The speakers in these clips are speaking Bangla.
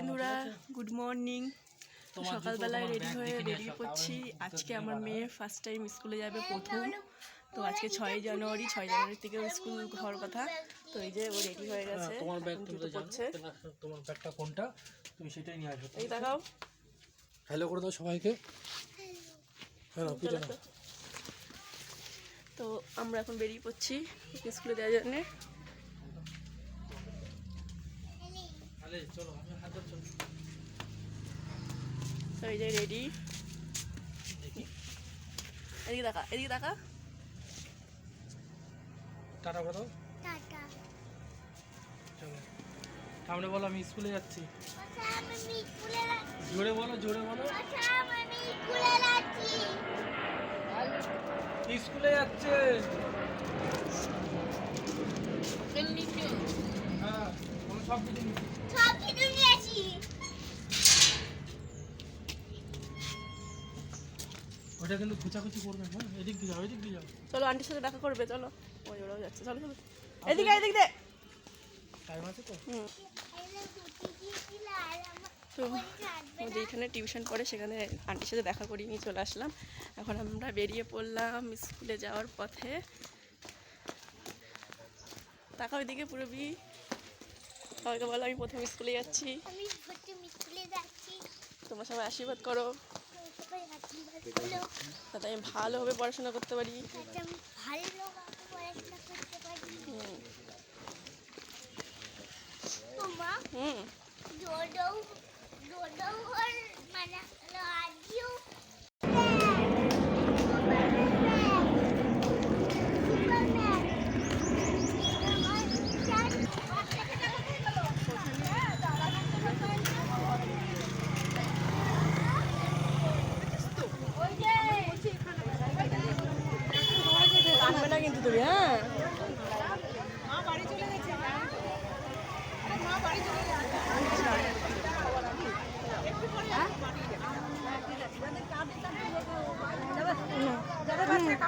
বন্ধুরা গুড মর্নিং সকালবেলায় রেডি হয়ে বেরিয়ে পড়ছি আজকে আমার মেয়ে ফার্স্ট টাইম স্কুলে যাবে প্রথম। তো আজকে ছয় জানুয়ারি ছয় জানুয়ারি থেকে স্কুল হওয়ার কথা। তো এই যে ও রেডি হয়ে গেছে তোমার ব্যাগ তুলতে জানো তোমার ব্যাগটা কোনটা? তুমি সেটাই নিয়ে আসো। এই দেখাও। হ্যালো করে দাও সবাইকে। হ্যাঁ তো। আমরা এখন বেরিয়ে পড়ছি স্কুলে দেওয়ার জন্য আলে, চলো আমি হাত ধরে চলো। তো এই যে রেডি এদিকে দেখা এদিকে দেখা। টাটা করে দাও টাটা। চলো। সামনে বলো আমি স্কুলে যাচ্ছি। আচ্ছা আমি স্কুলে যাচ্ছি। জোরে বলো জোরে বলো। আচ্ছা স্কুলে যাচ্ছি। স্কুলে যাচ্ছে। হ্যাঁ সব সব কিছু ওটা কিন্তু খুচাখুচি করবে হ্যাঁ? এদিক দিয়ে যাও এদিক দিয়ে যাও। চলো আন্টির সাথে দেখা করবে চলো। ওই ওরাও যাচ্ছে চলো চলো। এদিকে এদিক দে। টাইম আছে তো? হুম। তো যেখানে টিউশন পড়ে সেখানে আন্টির সাথে দেখা করিয়ে নিয়ে চলে আসলাম। এখন আমরা বেরিয়ে পড়লাম স্কুলে যাওয়ার পথে। তাকাও এদিকে পুরবি। সবাইকে বলো আমি প্রথম স্কুলে যাচ্ছি। আমি প্রথম স্কুলে যাচ্ছি। তোমার সবাই আশীর্বাদ করো। যাতে আমি ভালোভাবে পড়াশোনা করতে পারি। যাতে আমি ভালোভাবে পড়াশোনা করতে পারি হুম তোমা হুম ডোডো ডোডো ওর মানে রাজিও কানবে না কিন্তু তুমি হ্যাঁ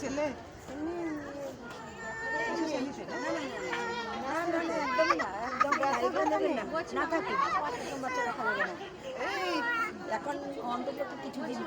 ছেলে? এখন অন্তত কিছু দিন